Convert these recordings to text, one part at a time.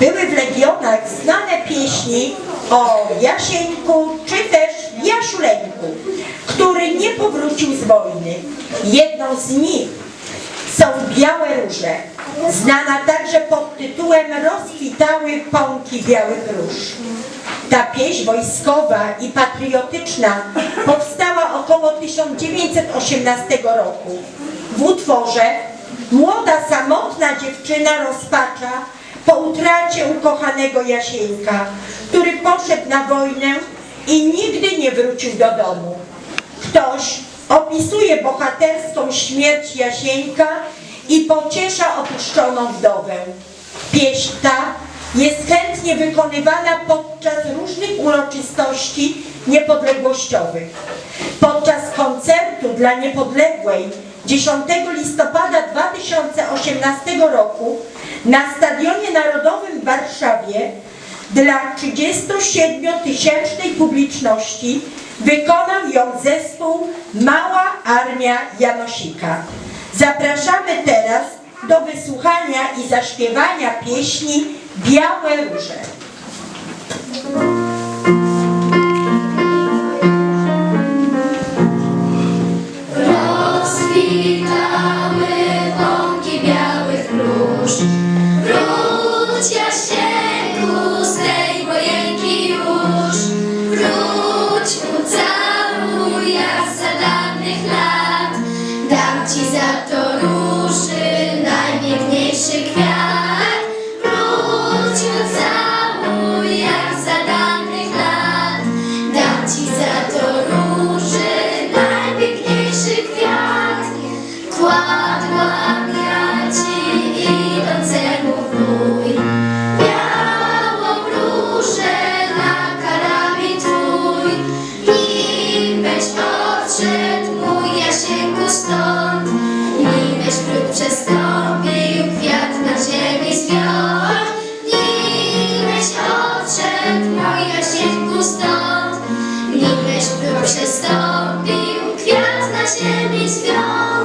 były w Legionach znane pieśni o Jasieńku czy też Jaszuleńku, który nie powrócił z wojny. Jedną z nich są Białe Róże, znana także pod tytułem Rozkwitały pąki białych róż. Ta pieśń wojskowa i patriotyczna powstała około 1918 roku. W utworze młoda, samotna dziewczyna rozpacza po utracie ukochanego Jasieńka, który poszedł na wojnę i nigdy nie wrócił do domu. Ktoś opisuje bohaterską śmierć Jasieńka i pociesza opuszczoną wdowę. Pieśń ta jest chętnie wykonywana podczas różnych uroczystości niepodległościowych. Podczas koncertu dla Niepodległej 10 listopada 2018 roku na Stadionie Narodowym w Warszawie dla 37-tysięcznej publiczności wykonał ją zespół Mała Armia Janosika. Zapraszamy teraz do wysłuchania i zaśpiewania pieśni Białe Róże. Przestąpił, kwiat na ziemi zwiał.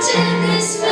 take this.